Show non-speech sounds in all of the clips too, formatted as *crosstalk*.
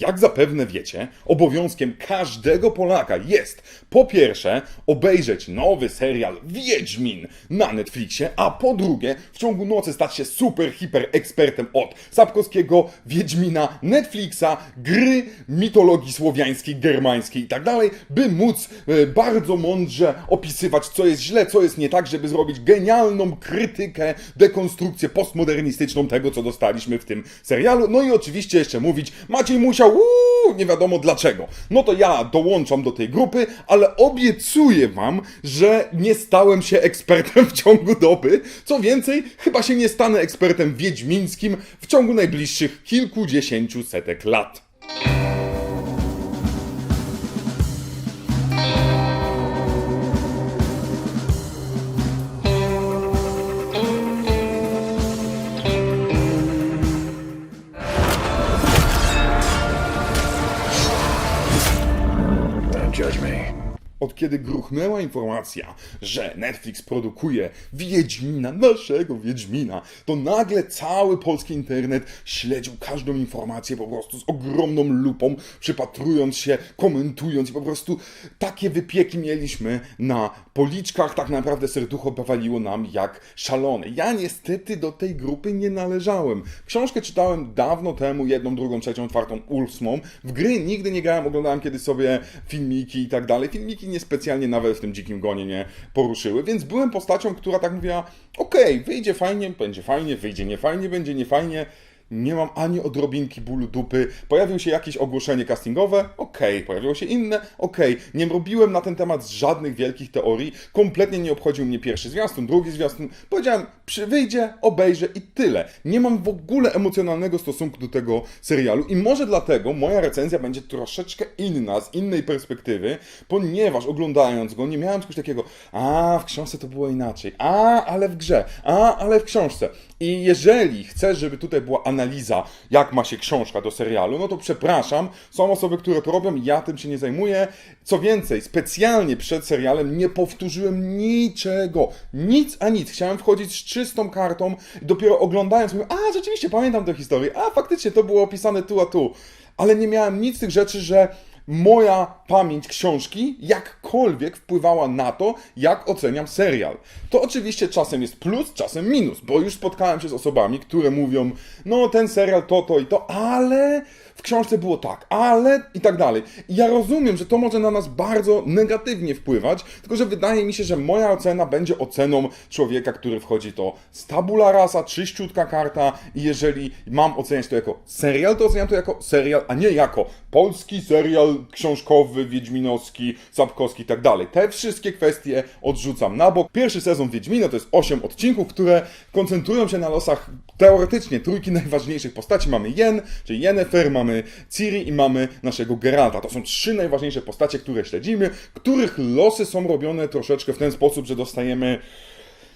Jak zapewne wiecie, obowiązkiem każdego Polaka jest po pierwsze obejrzeć nowy serial Wiedźmin na Netflixie, a po drugie w ciągu nocy stać się super hiper ekspertem od Sapkowskiego, Wiedźmina, Netflixa, gry, mitologii słowiańskiej, germańskiej i tak dalej, by móc e, bardzo mądrze opisywać co jest źle, co jest nie tak, żeby zrobić genialną krytykę, dekonstrukcję postmodernistyczną tego, co dostaliśmy w tym serialu. No i oczywiście jeszcze mówić, Maciej musiał, uuu, nie wiadomo dlaczego. No to ja dołączam do tej grupy, ale obiecuję wam, że nie stałem się ekspertem *laughs* w ciągu doby. Co więcej, chyba się nie stanę ekspertem wiedźmińskim w ciągu najbliższych kilkudziesięciu setek lat. Kiedy gruchnęła informacja, że Netflix produkuje Wiedźmina, naszego Wiedźmina, to nagle cały polski internet śledził każdą informację po prostu z ogromną lupą, przypatrując się, komentując i po prostu takie wypieki mieliśmy na policzkach, tak naprawdę serducho powaliło nam jak szalone. Ja niestety do tej grupy nie należałem. Książkę czytałem dawno temu, jedną, drugą, trzecią, czwartą, ósmą. W gry nigdy nie grałem, oglądałem kiedy sobie filmiki i tak dalej. Filmiki niespecjalnie nawet w tym dzikim gonie nie poruszyły, więc byłem postacią, która tak mówiła, okej, wyjdzie fajnie, będzie fajnie, wyjdzie niefajnie, będzie niefajnie. Nie mam ani odrobinki bólu dupy. Pojawiło się jakieś ogłoszenie castingowe? Pojawiło się inne? Okej. Nie robiłem na ten temat żadnych wielkich teorii. Kompletnie nie obchodził mnie pierwszy zwiastun, drugi zwiastun. Powiedziałem, wyjdzie, obejrzę i tyle. Nie mam w ogóle emocjonalnego stosunku do tego serialu i może dlatego moja recenzja będzie troszeczkę inna, z innej perspektywy, ponieważ oglądając go nie miałem czegoś takiego, a w książce to było inaczej, a ale w grze, a ale w książce. I jeżeli chcesz, żeby tutaj była analiza, jak ma się książka do serialu, no to przepraszam, są osoby, które to robią, ja tym się nie zajmuję. Co więcej, specjalnie przed serialem nie powtórzyłem niczego, nic a nic. Chciałem wchodzić z czystą kartą i dopiero oglądając mówię, a rzeczywiście pamiętam tę historię, a faktycznie to było opisane tu a tu. Ale nie miałem nic z tych rzeczy, że moja pamięć książki jakkolwiek wpływała na to, jak oceniam serial. To oczywiście czasem jest plus, czasem minus, bo już spotkałem się z osobami, które mówią, no ten serial to, to i to, ale w książce było tak, ale i tak dalej. I ja rozumiem, że to może na nas bardzo negatywnie wpływać, tylko że wydaje mi się, że moja ocena będzie oceną człowieka, który wchodzi to z tabula rasa, czyściutka karta i jeżeli mam oceniać to jako serial, to oceniam to jako serial, a nie jako polski serial książkowy, wiedźminowski, sapkowski i tak dalej. Te wszystkie kwestie odrzucam na bok. Pierwszy sezon Wiedźmina to jest 8 odcinków, które koncentrują się na losach teoretycznie trójki najważniejszych postaci. Mamy Jen, czyli Yennefer, mamy Ciri i mamy naszego Geralta. To są trzy najważniejsze postacie, które śledzimy, których losy są robione troszeczkę w ten sposób, że dostajemy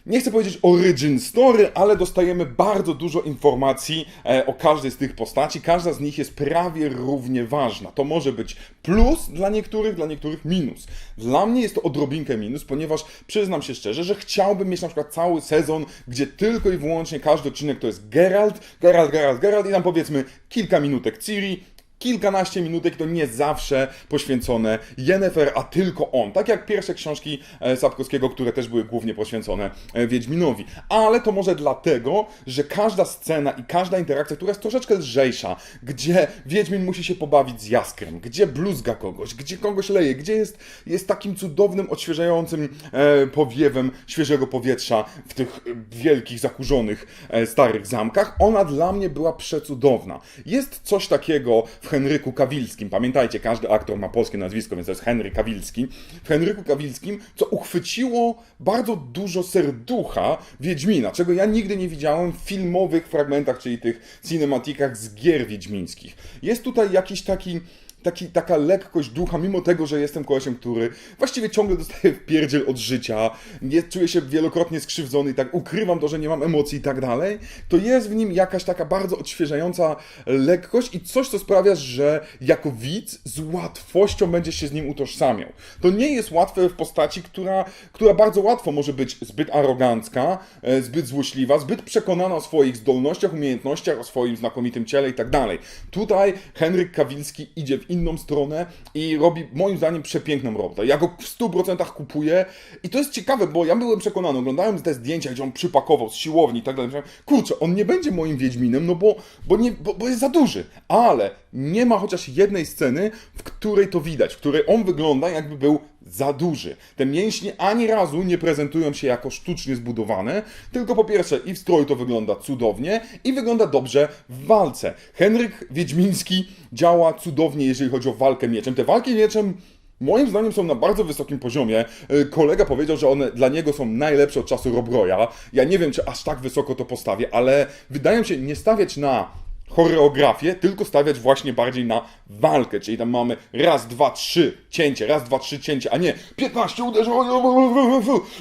nie chcę powiedzieć origin story, ale dostajemy bardzo dużo informacji e, o każdej z tych postaci. Każda z nich jest prawie równie ważna. To może być plus dla niektórych, dla niektórych minus. Dla mnie jest to odrobinkę minus, ponieważ przyznam się szczerze, że chciałbym mieć na przykład cały sezon, gdzie tylko i wyłącznie każdy odcinek to jest Geralt, Geralt, Geralt, Geralt i tam powiedzmy kilka minutek Ciri, kilkanaście minutek to nie zawsze poświęcone Yennefer, a tylko on. Tak jak pierwsze książki e, Sapkowskiego, które też były głównie poświęcone e, Wiedźminowi. Ale to może dlatego, że każda scena i każda interakcja, która jest troszeczkę lżejsza, gdzie Wiedźmin musi się pobawić z jaskrem, gdzie bluzga kogoś, gdzie kogoś leje, gdzie jest, jest takim cudownym, odświeżającym e, powiewem świeżego powietrza w tych wielkich, zakurzonych, starych zamkach, ona dla mnie była przecudowna. Jest coś takiego w Henryku Kawilskim. Pamiętajcie, każdy aktor ma polskie nazwisko, więc to jest Henry Kawilski. W Henryku Kawilskim, co uchwyciło bardzo dużo serducha Wiedźmina, czego ja nigdy nie widziałem w filmowych fragmentach, czyli tych cinematikach z gier wiedźmińskich. Jest tutaj jakiś taki taki, taka lekkość ducha, mimo tego, że jestem kolesiem, który właściwie ciągle dostaje pierdziel od życia, nie czuję się wielokrotnie skrzywdzony i tak ukrywam to, że nie mam emocji i tak dalej, to jest w nim jakaś taka bardzo odświeżająca lekkość i coś, co sprawia, że jako widz z łatwością będziesz się z nim utożsamiał. To nie jest łatwe w postaci, która, która bardzo łatwo może być zbyt arogancka, e, zbyt złośliwa, zbyt przekonana o swoich zdolnościach, umiejętnościach, o swoim znakomitym ciele i tak dalej. Tutaj Henryk Kawilski idzie w inną stronę i robi moim zdaniem przepiękną robotę. Ja go w 100% kupuję i to jest ciekawe, bo ja byłem przekonany, oglądałem te zdjęcia, gdzie on przypakował z siłowni i tak dalej. Kurczę, on nie będzie moim Wiedźminem, no bo, bo, nie, bo, bo jest za duży. Ale nie ma chociaż jednej sceny, w której to widać, w której on wygląda jakby był za duży. Te mięśnie ani razu nie prezentują się jako sztucznie zbudowane, tylko po pierwsze i w stroju to wygląda cudownie i wygląda dobrze w walce. Henryk Wiedźmiński działa cudownie, jeżeli chodzi o walkę mieczem. Te walki mieczem Moim zdaniem są na bardzo wysokim poziomie. E, Kolega powiedział, że one dla niego są najlepsze od czasu Robroja. Ja nie wiem, czy aż tak wysoko to postawię, ale wydaje mi się nie stawiać na choreografię, tylko stawiać właśnie bardziej na walkę, czyli tam mamy raz, dwa, trzy cięcie, raz, dwa, trzy cięcie, a nie 15 uderzeń,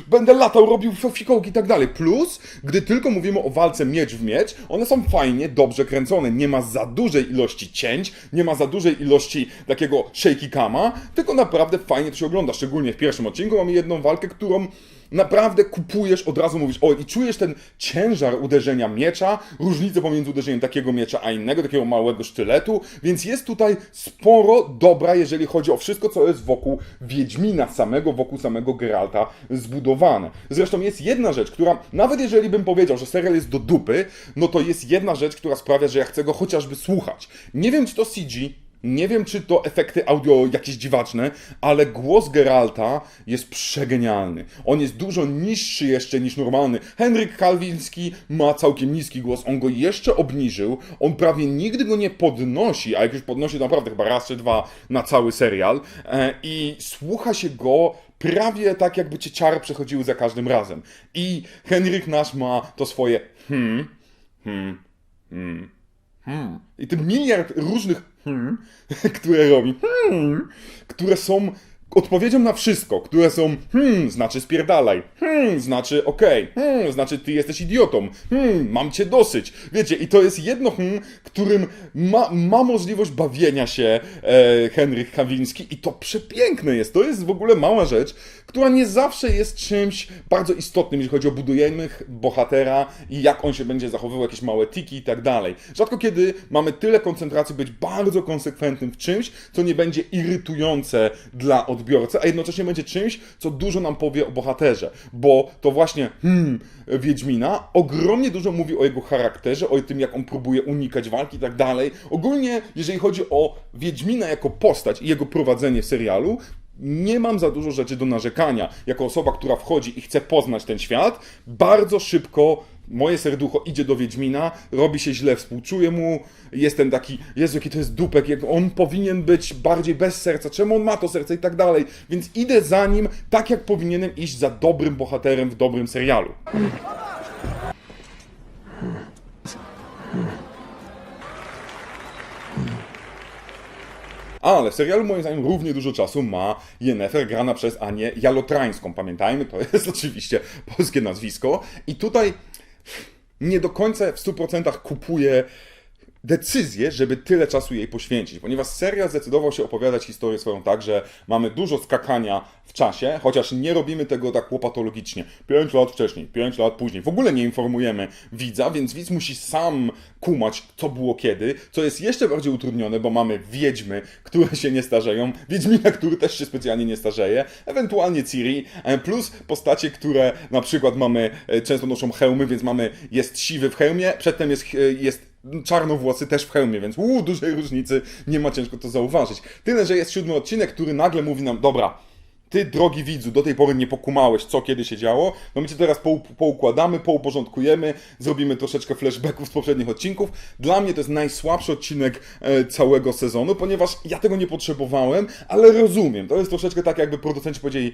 będę latał, robił fikołki i tak dalej. Plus, gdy tylko mówimy o walce miecz w miecz, one są fajnie, dobrze kręcone, nie ma za dużej ilości cięć, nie ma za dużej ilości takiego shaky kama, tylko naprawdę fajnie to się ogląda, szczególnie w pierwszym odcinku mamy jedną walkę, którą naprawdę kupujesz, od razu mówisz, o i czujesz ten ciężar uderzenia miecza, różnicę pomiędzy uderzeniem takiego miecza a innego, takiego małego sztyletu, więc jest tutaj sporo dobra, jeżeli chodzi o wszystko, co jest wokół Wiedźmina samego, wokół samego Geralta zbudowane. Zresztą jest jedna rzecz, która, nawet jeżeli bym powiedział, że serial jest do dupy, no to jest jedna rzecz, która sprawia, że ja chcę go chociażby słuchać. Nie wiem, czy to CG, nie wiem, czy to efekty audio jakieś dziwaczne, ale głos Geralta jest przegenialny. On jest dużo niższy jeszcze niż normalny. Henryk Kalwiński ma całkiem niski głos, on go jeszcze obniżył, on prawie nigdy go nie podnosi, a jak już podnosi, to naprawdę chyba raz czy dwa na cały serial e, i słucha się go prawie tak, jakby cię ciary przechodziły za każdym razem. I Henryk nasz ma to swoje hmm, hmm, hmm, hmm. I ten miliard różnych hmm, *laughs* które robi, hmm, które są odpowiedzią na wszystko, które są hmm, znaczy spierdalaj, hmm, znaczy okej, hmm, znaczy ty jesteś idiotą, hmm, mam cię dosyć. Wiecie, i to jest jedno hmm, którym ma, ma możliwość bawienia się e, Henryk Kawiński i to przepiękne jest. To jest w ogóle mała rzecz, która nie zawsze jest czymś bardzo istotnym, jeżeli chodzi o budujemy bohatera i jak on się będzie zachowywał, jakieś małe tiki i tak dalej. Rzadko kiedy mamy tyle koncentracji być bardzo konsekwentnym w czymś, co nie będzie irytujące dla odbiorcy, a jednocześnie będzie czymś, co dużo nam powie o bohaterze, bo to właśnie hmm, Wiedźmina ogromnie dużo mówi o jego charakterze, o tym, jak on próbuje unikać walki i tak dalej. Ogólnie, jeżeli chodzi o Wiedźmina jako postać i jego prowadzenie w serialu, nie mam za dużo rzeczy do narzekania. Jako osoba, która wchodzi i chce poznać ten świat, bardzo szybko moje serducho idzie do Wiedźmina, robi się źle, współczuję mu, jestem taki, Jezu, jaki to jest dupek, jak on powinien być bardziej bez serca, czemu on ma to serce i tak dalej. Więc idę za nim tak, jak powinienem iść za dobrym bohaterem w dobrym serialu. Ale w serialu moim zdaniem równie dużo czasu ma Yennefer grana przez Anię Jalotrańską. Pamiętajmy, to jest *laughs* oczywiście polskie nazwisko. I tutaj nie do końca w 100% kupuję decyzję, żeby tyle czasu jej poświęcić, ponieważ serial zdecydował się opowiadać historię swoją tak, że mamy dużo skakania w czasie, chociaż nie robimy tego tak łopatologicznie. 5 lat wcześniej, 5 lat później. W ogóle nie informujemy widza, więc widz musi sam kumać, co było kiedy, co jest jeszcze bardziej utrudnione, bo mamy wiedźmy, które się nie starzeją, wiedźmina, który też się specjalnie nie starzeje, ewentualnie Ciri, e, plus postacie, które na przykład mamy, e, często noszą hełmy, więc mamy, jest siwy w hełmie, przedtem jest, e, jest czarnowłosy też w hełmie, więc uuu, dużej różnicy, nie ma ciężko to zauważyć. Tyle, że jest siódmy odcinek, który nagle mówi nam, dobra, ty, drogi widzu, do tej pory nie pokumałeś, co kiedy się działo, no my cię teraz pou, poukładamy, pouporządkujemy, zrobimy troszeczkę flashbacków z poprzednich odcinków. Dla mnie to jest najsłabszy odcinek e, całego sezonu, ponieważ ja tego nie potrzebowałem, ale rozumiem. To jest troszeczkę tak, jakby producenci powiedzieli,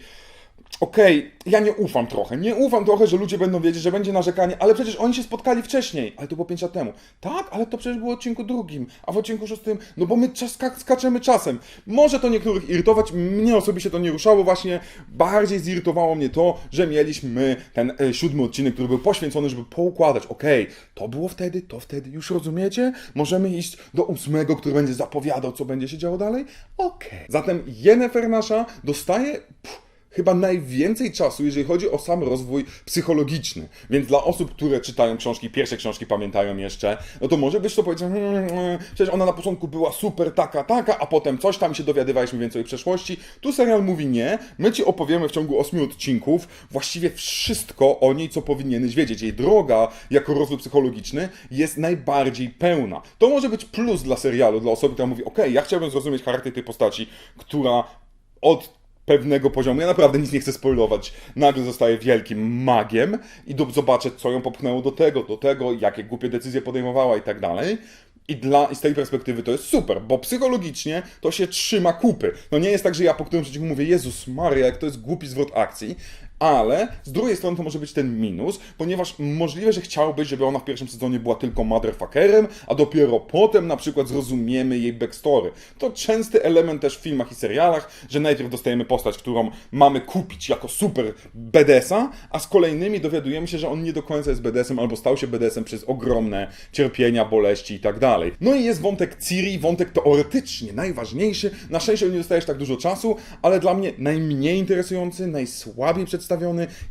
okej, ja nie ufam trochę. Nie ufam trochę, że ludzie będą wiedzieć, że będzie narzekanie, ale przecież oni się spotkali wcześniej. Ale to było 5 lat temu. Tak, ale to przecież było w odcinku drugim, a w odcinku szóstym, no bo my czas, skaczemy czasem. Może to niektórych irytować, mnie osobiście to nie ruszało, właśnie bardziej zirytowało mnie to, że mieliśmy ten e, siódmy odcinek, który był poświęcony, żeby poukładać. Okej, to było wtedy, to wtedy, już rozumiecie? Możemy iść do ósmego, który będzie zapowiadał, co będzie się działo dalej? Okej. Zatem Jennifer nasza dostaje... Pff, chyba najwięcej czasu, jeżeli chodzi o sam rozwój psychologiczny. Więc dla osób, które czytają książki, pierwsze książki pamiętają jeszcze, no to może być to powiedzieć, hmm, hmm, przecież ona na początku była super taka, taka, a potem coś tam się dowiadywaliśmy więcej o przeszłości. Tu serial mówi nie, my ci opowiemy w ciągu 8 odcinków właściwie wszystko o niej, co powinieneś wiedzieć. Jej droga jako rozwój psychologiczny jest najbardziej pełna. To może być plus dla serialu, dla osoby, która mówi, ok, ja chciałbym zrozumieć charakter tej postaci, która od pewnego poziomu. Ja naprawdę nic nie chcę spoilować. Nagle zostaje wielkim magiem i zobaczę, co ją popchnęło do tego, do tego, jakie głupie decyzje podejmowała i tak dalej. I, dla, I z tej perspektywy to jest super, bo psychologicznie to się trzyma kupy. No nie jest tak, że ja po którymś odcinku mówię, Jezus Maria, jak to jest głupi zwrot akcji, ale z drugiej strony to może być ten minus, ponieważ możliwe, że chciałbyś, żeby ona w pierwszym sezonie była tylko motherfuckerem, a dopiero potem na przykład zrozumiemy jej backstory. To częsty element też w filmach i serialach, że najpierw dostajemy postać, którą mamy kupić jako super BDS-a, a z kolejnymi dowiadujemy się, że on nie do końca jest BDS-em albo stał się BDS-em przez ogromne cierpienia, boleści i tak dalej. No i jest wątek Ciri, wątek teoretycznie najważniejszy. Na szczęście nie dostajesz tak dużo czasu, ale dla mnie najmniej interesujący, najsłabiej przedstawiony.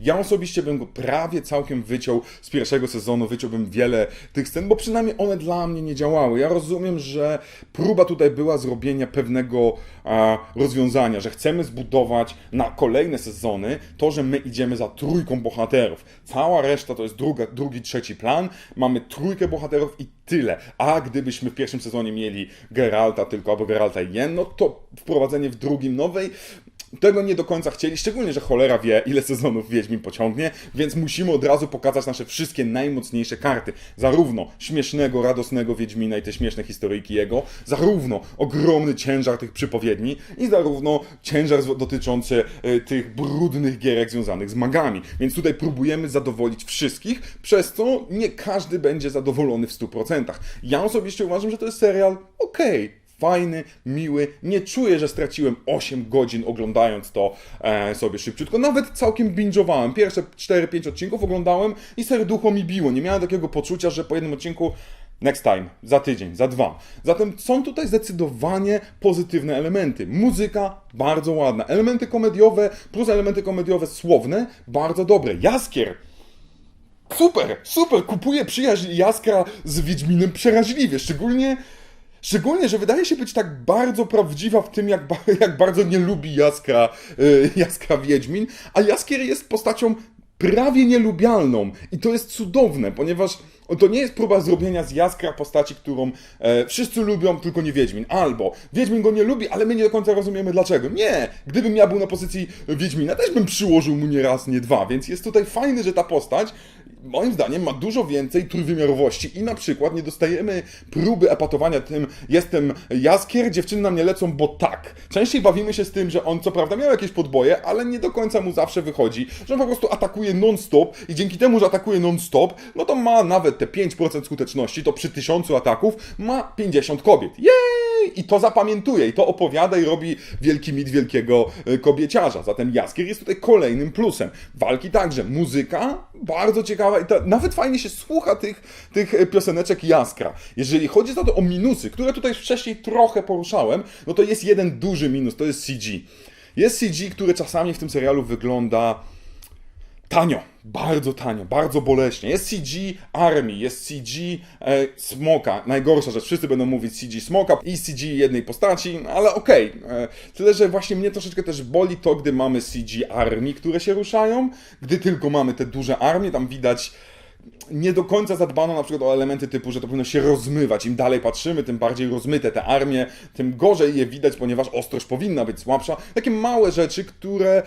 Ja osobiście bym go prawie całkiem wyciął z pierwszego sezonu, wyciąłbym wiele tych scen, bo przynajmniej one dla mnie nie działały. Ja rozumiem, że próba tutaj była zrobienia pewnego a, rozwiązania, że chcemy zbudować na kolejne sezony to, że my idziemy za trójką bohaterów. Cała reszta to jest druga, drugi, trzeci plan. Mamy trójkę bohaterów i tyle. A gdybyśmy w pierwszym sezonie mieli Geralta tylko albo Geralta i Jen, no to wprowadzenie w drugim nowej tego nie do końca chcieli, szczególnie, że cholera wie, ile sezonów Wiedźmin pociągnie, więc musimy od razu pokazać nasze wszystkie najmocniejsze karty. Zarówno śmiesznego, radosnego Wiedźmina i te śmieszne historyjki jego, zarówno ogromny ciężar tych przypowiedni i zarówno ciężar dotyczący e, tych brudnych gierek związanych z magami. Więc tutaj próbujemy zadowolić wszystkich, przez co nie każdy będzie zadowolony w 100%. Ja osobiście uważam, że to jest serial okej, fajny, miły. Nie czuję, że straciłem 8 godzin oglądając to e, sobie szybciutko. Nawet całkiem binge'owałem. Pierwsze 4-5 odcinków oglądałem i serducho mi biło. Nie miałem takiego poczucia, że po jednym odcinku next time, za tydzień, za dwa. Zatem są tutaj zdecydowanie pozytywne elementy. Muzyka bardzo ładna. Elementy komediowe plus elementy komediowe słowne bardzo dobre. Jaskier Super, super, kupuję przyjaźń Jaskra z Wiedźminem przeraźliwie, szczególnie, szczególnie, że wydaje się być tak bardzo prawdziwa w tym, jak, ba- *laughs* jak bardzo nie lubi Jaskra, y, *laughs* Jaskra Wiedźmin, a Jaskier jest postacią prawie nielubialną i to jest cudowne, ponieważ to nie jest próba zrobienia z Jaskra postaci, którą e, wszyscy lubią, tylko nie Wiedźmin. Albo Wiedźmin go nie lubi, ale my nie do końca rozumiemy dlaczego. Nie! Gdybym ja był na pozycji Wiedźmina, też bym przyłożył mu nie raz, nie dwa, więc jest tutaj fajny, że ta postać moim zdaniem ma dużo więcej trójwymiarowości i na przykład nie dostajemy próby epatowania tym jestem jaskier, dziewczyny na mnie lecą, bo tak. Częściej bawimy się z tym, że on co prawda miał jakieś podboje, ale nie do końca mu zawsze wychodzi, że on po prostu atakuje non-stop i dzięki temu, że atakuje non-stop, no to ma nawet te 5% skuteczności, to przy tysiącu ataków ma 50 kobiet. Jej! I to zapamiętuje, i to opowiada i robi wielki mit wielkiego e, kobieciarza. Zatem Jaskier jest tutaj kolejnym plusem. Walki także. Muzyka bardzo ciekawa i nawet fajnie się słucha tych, tych e, pioseneczek Jaskra. Jeżeli chodzi za to o minusy, które tutaj wcześniej trochę poruszałem, no to jest jeden duży minus, to jest CG. Jest CG, który czasami w tym serialu wygląda tanio, bardzo tanio, bardzo boleśnie. Jest CG armii, jest CG e, smoka. Najgorsza rzecz, wszyscy będą mówić CG smoka i CG jednej postaci, ale okej. E, Tyle, że właśnie mnie troszeczkę też boli to, gdy mamy CG armii, które się ruszają, gdy tylko mamy te duże armie, tam widać nie do końca zadbano na przykład o elementy typu, że to powinno się rozmywać. Im dalej patrzymy, tym bardziej rozmyte te armie, tym gorzej je widać, ponieważ ostrość powinna być słabsza. Takie małe rzeczy, które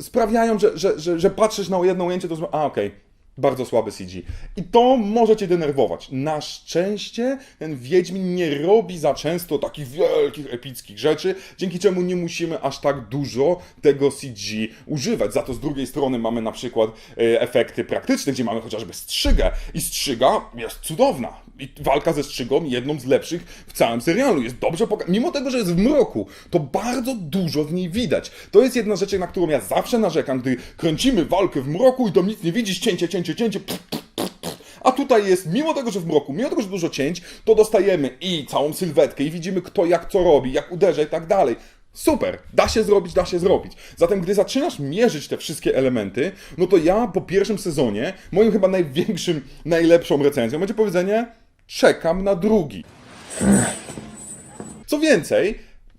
sprawiają, że, że, że, że patrzysz na jedno ujęcie, to a okej, bardzo słabe CG. I to może cię denerwować. Na szczęście ten Wiedźmin nie robi za często takich wielkich, epickich rzeczy, dzięki czemu nie musimy aż tak dużo tego CG używać. Za to z drugiej strony mamy na przykład e, efekty praktyczne, gdzie mamy chociażby strzygę. I strzyga jest cudowna. I walka ze strzygą jedną z lepszych w całym serialu. Jest dobrze pokazana. Mimo tego, że jest w mroku, to bardzo dużo w niej widać. To jest jedna rzecz, na którą ja zawsze narzekam, gdy kręcimy walkę w mroku i tam nic nie widzisz, cięcie, cięcie, cięcie. Pff, pff. A tutaj jest, mimo tego, że w mroku, mimo tego, że dużo cięć, to dostajemy i całą sylwetkę, i widzimy kto jak co robi, jak uderza i tak dalej. Super, da się zrobić, da się zrobić. Zatem, gdy zaczynasz mierzyć te wszystkie elementy, no to ja po pierwszym sezonie, moim chyba największym, najlepszą recenzją będzie powiedzenie: czekam na drugi. Co więcej,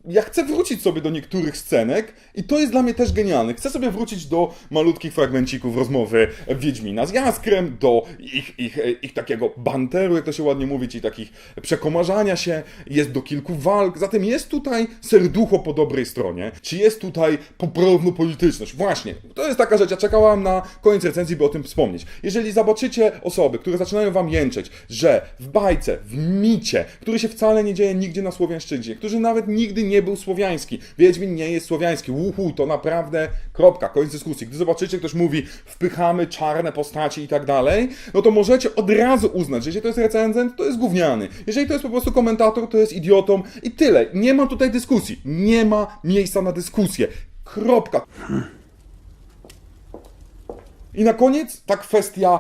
ja chcę wrócić sobie do niektórych scenek i to jest dla mnie też genialne. Chcę sobie wrócić do malutkich fragmencików rozmowy Wiedźmina z Jaskrem, do ich, ich, ich takiego banteru, jak to się ładnie mówi, czyli takich przekomarzania się, jest do kilku walk. Zatem jest tutaj serducho po dobrej stronie, czy jest tutaj poprawna polityczność. Właśnie, to jest taka rzecz, ja czekałam na koniec recenzji, by o tym wspomnieć. Jeżeli zobaczycie osoby, które zaczynają wam jęczeć, że w bajce, w micie, który się wcale nie dzieje nigdzie na Słowiańszczyźnie, który nawet nigdy nie był słowiański, Wiedźmin nie jest słowiański, uhu, to naprawdę kropka, koniec dyskusji. Gdy zobaczycie, ktoś mówi, wpychamy czarne postaci i tak dalej, no to możecie od razu uznać, że jeżeli to jest recenzent, to jest gówniany. Jeżeli to jest po prostu komentator, to jest idiotą i tyle. Nie ma tutaj dyskusji. Nie ma miejsca na dyskusję. Kropka. I na koniec ta kwestia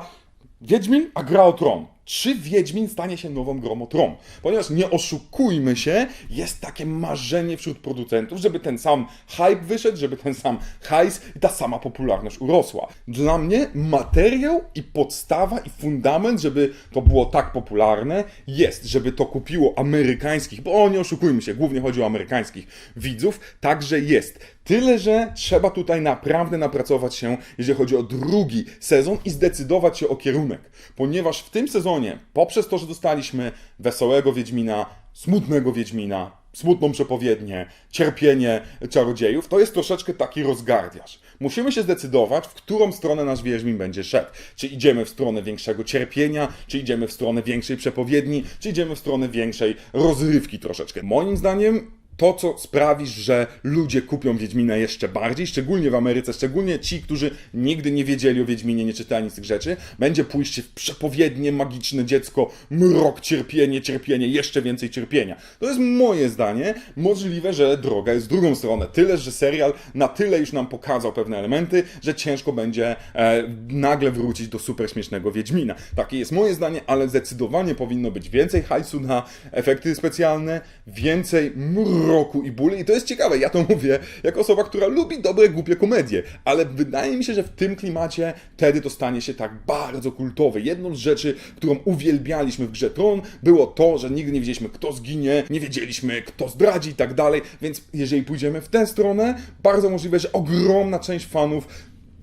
Wiedźmin, a gra o tron. Czy Wiedźmin stanie się nową grą o tron? Ponieważ nie oszukujmy się, jest takie marzenie wśród producentów, żeby ten sam hype wyszedł, żeby ten sam hajs i ta sama popularność urosła. Dla mnie materiał i podstawa i fundament, żeby to było tak popularne, jest, żeby to kupiło amerykańskich, bo nie oszukujmy się, głównie chodzi o amerykańskich widzów, także jest. Tyle, że trzeba tutaj naprawdę napracować się, jeżeli chodzi o drugi sezon i zdecydować się o kierunek. Ponieważ w tym sezonie, poprzez to, że dostaliśmy wesołego Wiedźmina, smutnego Wiedźmina, smutną przepowiednię, cierpienie czarodziejów, to jest troszeczkę taki rozgardiasz. Musimy się zdecydować, w którą stronę nasz Wiedźmin będzie szedł. Czy idziemy w stronę większego cierpienia, czy idziemy w stronę większej przepowiedni, czy idziemy w stronę większej rozrywki troszeczkę. Moim zdaniem to, co sprawi, że ludzie kupią Wiedźmina jeszcze bardziej, szczególnie w Ameryce, szczególnie ci, którzy nigdy nie wiedzieli o Wiedźminie, nie czytali nic z tych rzeczy, będzie pójście w przepowiednie, magiczne dziecko, mrok, cierpienie, cierpienie, jeszcze więcej cierpienia. To jest moje zdanie. Możliwe, że droga jest w drugą stronę. Tyle, że serial na tyle już nam pokazał pewne elementy, że ciężko będzie e, nagle wrócić do super śmiesznego Wiedźmina. Takie jest moje zdanie, ale zdecydowanie powinno być więcej hajsu na efekty specjalne, więcej mroku i bólu. I to jest ciekawe, ja to mówię jako osoba, która lubi dobre, głupie komedie, ale wydaje mi się, że w tym klimacie wtedy to stanie się tak bardzo kultowe. Jedną z rzeczy, którą uwielbialiśmy w grze Tron, było to, że nigdy nie wiedzieliśmy, kto zginie, nie wiedzieliśmy, kto zdradzi i tak dalej, więc jeżeli pójdziemy w tę stronę, bardzo możliwe, że ogromna część fanów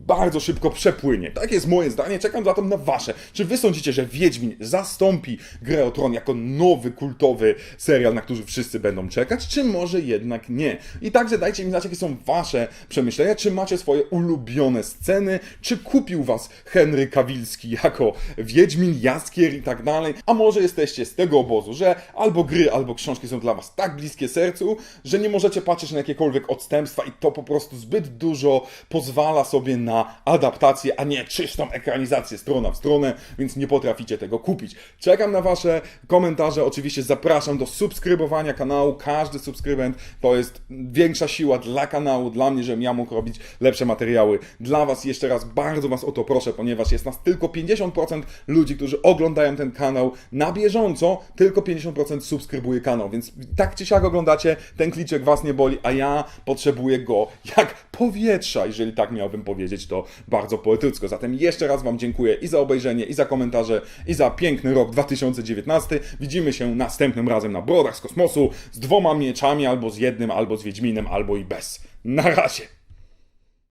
bardzo szybko przepłynie. Tak jest moje zdanie, czekam zatem na wasze. Czy wy sądzicie, że Wiedźmin zastąpi Grę o Tron jako nowy, kultowy serial, na który wszyscy będą czekać, czy może jednak nie? I także dajcie mi znać, jakie są wasze przemyślenia, czy macie swoje ulubione sceny, czy kupił was Henry Kawilski jako Wiedźmin, Jaskier i tak dalej, a może jesteście z tego obozu, że albo gry, albo książki są dla was tak bliskie sercu, że nie możecie patrzeć na jakiekolwiek odstępstwa i to po prostu zbyt dużo pozwala sobie na adaptację, a nie czystą ekranizację strona w stronę, więc nie potraficie tego kupić. Czekam na Wasze komentarze. Oczywiście zapraszam do subskrybowania kanału. Każdy subskrybent to jest większa siła dla kanału, dla mnie, żebym ja mógł robić lepsze materiały. Dla Was jeszcze raz bardzo Was o to proszę, ponieważ jest nas tylko 50% ludzi, którzy oglądają ten kanał na bieżąco, tylko 50% subskrybuje kanał, więc tak czy siak oglądacie, ten kliczek Was nie boli, a ja potrzebuję go jak powietrza, jeżeli tak miałbym to bardzo poetycko. Zatem jeszcze raz Wam dziękuję i za obejrzenie, i za komentarze, i za piękny rok 2019. Widzimy się następnym razem na Brodach z Kosmosu z dwoma mieczami, albo z jednym, albo z Wiedźminem, albo i bez. Na razie!